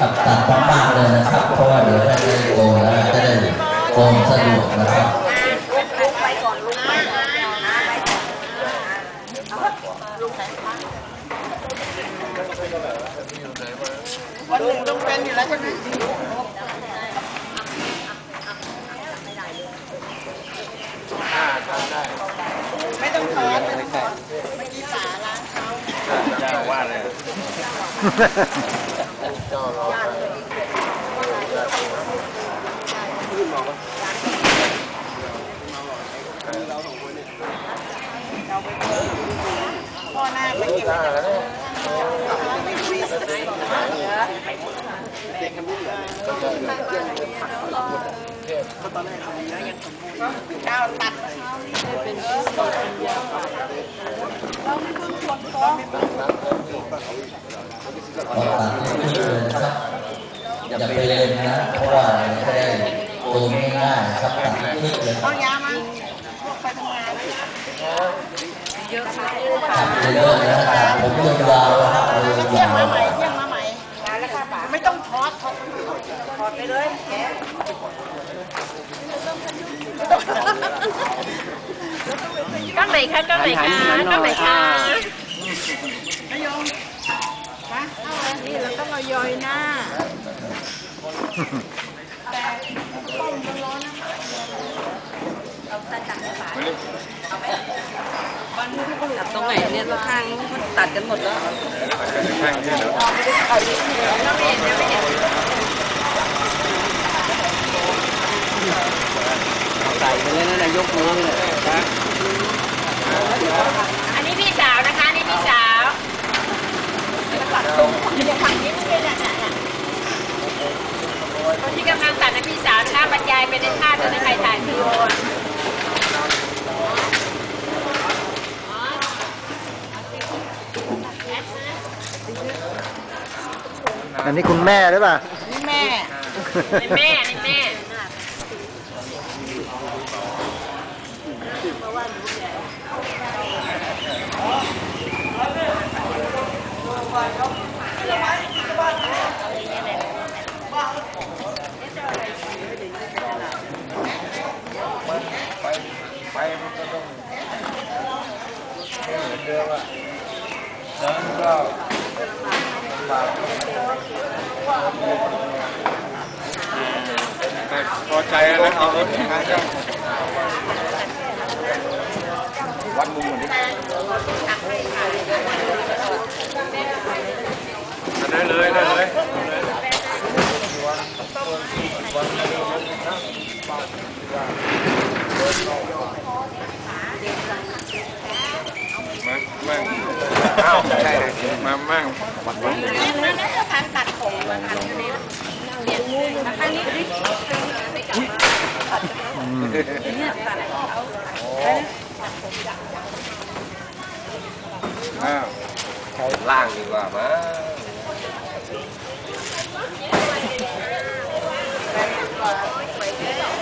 ตัดตัดมากๆเลยนะครับ เพราะว่าเดี๋ยวไม่ได้โกงแล้วจะได้โกงสะดวกนะครับไปก่อนลุกไหนคะวันหนึ่งต้องเป็นอยู่แล้วใช่ไหมไม่ต้องถอนไม่ต้องถอนเมื่อกี้สาล้างเขาเจ้าว่าเลย พ่อหน้าไปเก็บเจ้าตัดพอตัดขึ้นเลยนะครับอย่าไปเล่นนะ เพราะว่าจะได้โกงง่ายๆครับตัดขึ้นเลยคเอารับยามาไปทำงานตัดเยอะนะตัดผมยาวๆนะครับเที่ยงมาใหม่เที่ยงมาใหม่มาแล้วค่ะป๋าไม่ต้องช็อตช็อตถอดไปเลยแกกล้องไหนคะกล้องไหนคะกล้องไหนคะ นายงมาเอาเลยนี่เราต้องเอายอยหน้าตัดตรงไหนเนี่ยตรงข้างมันตัดกันหมดแล้วข้างที่เนาะใส่ไปเลยนะนายกมือเลยนะ อันนี้พี่สาวนะคะ นี่พี่สาวคนที่กำลังตัด นะพี่สาวนะคะบรรยายไปในท่าด้วนะใครถ่ายวิดีโออันนี้คุณแม่หรือเปล่า นี่แม่นี่แม่นี่แม่ ไปมันก็ต้อง เหมือนเดิมอะนั้นก็ลำบากแต่พอใจแล้วนะเอารถทางเจ้าวัดมุมเหมือนดิได้เลยได้เลย มามั่งอ้าวใช่เลยมามั่งวัดมุมนี่นั่นนั่นก็การตัดผมมาทันนี่เปลี่ยนงูมาทางนี้ดิอ้าวล่างดีกว่ามั้ง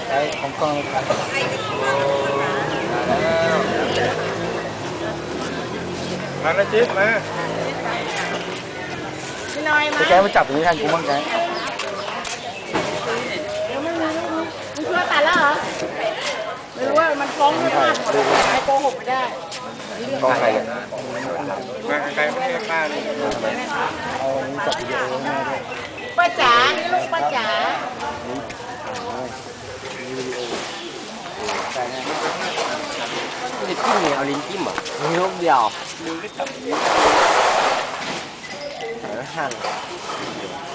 ใช้ของกล้อง มาแล้วจิ๊บมาพี่น้อยมาจะแกมาจับตรงนี้แทนกูบ้างไงเดี๋ยวไม่มีไม่มีมึงช่วยตัดแล้วเหรอไม่รู้ว่ามันฟ้องไม่มากหมดใครโกหกไม่ได้กล้องใครอะมาใครไม่ให้ป้าเลยเอาอันนี้จับวิดีโอแม่ด้วยป้าจ๋านี่ลูกป้าจ๋า จะจิ้มเนี่ยเอาลิ้นจิ้มเหรอมีลูกเดียวเออหั่นถึงคน